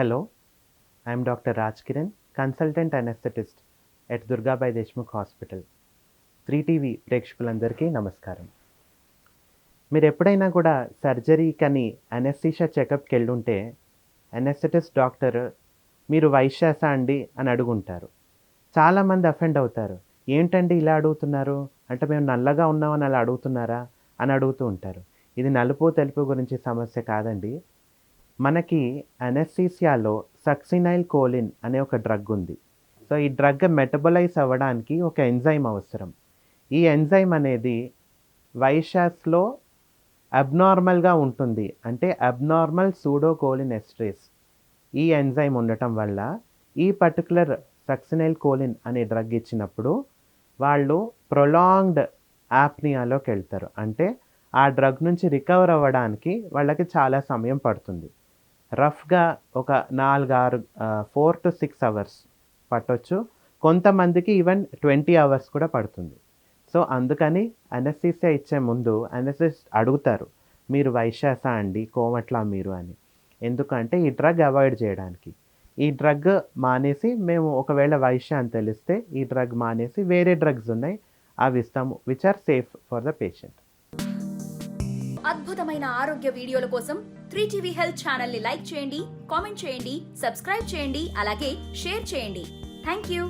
Hello, I am Dr. Raj consultant consultant at Durgabai Deshmukh hospital three TV ప్రేక్షకులందరికీ నమస్కారం. మీరు ఎప్పుడైనా కూడా సర్జరీ కానీ అనెస్థీషియా చెకప్కి వెళ్ళుంటే అనెస్థెటిస్ట్ డాక్టర్ మీరు వైశ్యాస అండి అని అడుగుంటారు. చాలామంది అఫెండ్ అవుతారు. ఏంటండి ఇలా అడుగుతున్నారు? అంటే మేము నల్లగా ఉన్నామని అలా అడుగుతున్నారా? అని అడుగుతూ ఉంటారు. ఇది నలుపు తెలుపు గురించి సమస్య కాదండి. మనకి అనెస్థీసియాలో సక్సినైల్ కోలిన్ అనే ఒక డ్రగ్ ఉంది. సో ఈ డ్రగ్ మెటబలైజ్ అవ్వడానికి ఒక ఎంజైమ్ అవసరం. ఈ ఎంజైమ్ అనేది వైషాస్లో అబ్నార్మల్గా ఉంటుంది. అంటే అబ్నార్మల్ సూడోకోలిన్ ఎస్ట్రేస్ ఈ ఎంజైమ్ ఉండటం వల్ల ఈ పర్టికులర్ సక్సినైల్ కోలిన్ అనే డ్రగ్ ఇచ్చినప్పుడు వాళ్ళు ప్రొలాంగ్డ్ యాప్నియాలోకి వెళ్తారు. అంటే ఆ డ్రగ్ నుంచి రికవర్ అవ్వడానికి వాళ్ళకి చాలా సమయం పడుతుంది. రఫ్గా ఒక నాలుగు ఆరు ఫోర్ టు సిక్స్ అవర్స్ పట్టొచ్చు. కొంతమందికి ఈవెన్ ట్వంటీ అవర్స్ కూడా పడుతుంది. సో అందుకని అనస్థీసియా ఇచ్చే ముందు అనస్థిస్ట్ అడుగుతారు మీరు వైశాస అండి కోమట్లా మీరు అని. ఎందుకంటే ఈ డ్రగ్ అవాయిడ్ చేయడానికి. ఈ డ్రగ్ మానేసి మేము ఒకవేళ వైశ్య అని తెలిస్తే ఈ డ్రగ్ మానేసి వేరే డ్రగ్స్ ఉన్నాయి అవి ఇస్తాము which are safe for the patient అద్భుతమైన ఆరోగ్య వీడియోల కోసం త్రీ టీవీ హెల్త్ ఛానల్ని లైక్ చేయండి కామెంట్ చేయండి సబ్స్క్రైబ్ చేయండి అలాగే షేర్ చేయండి. Thank you.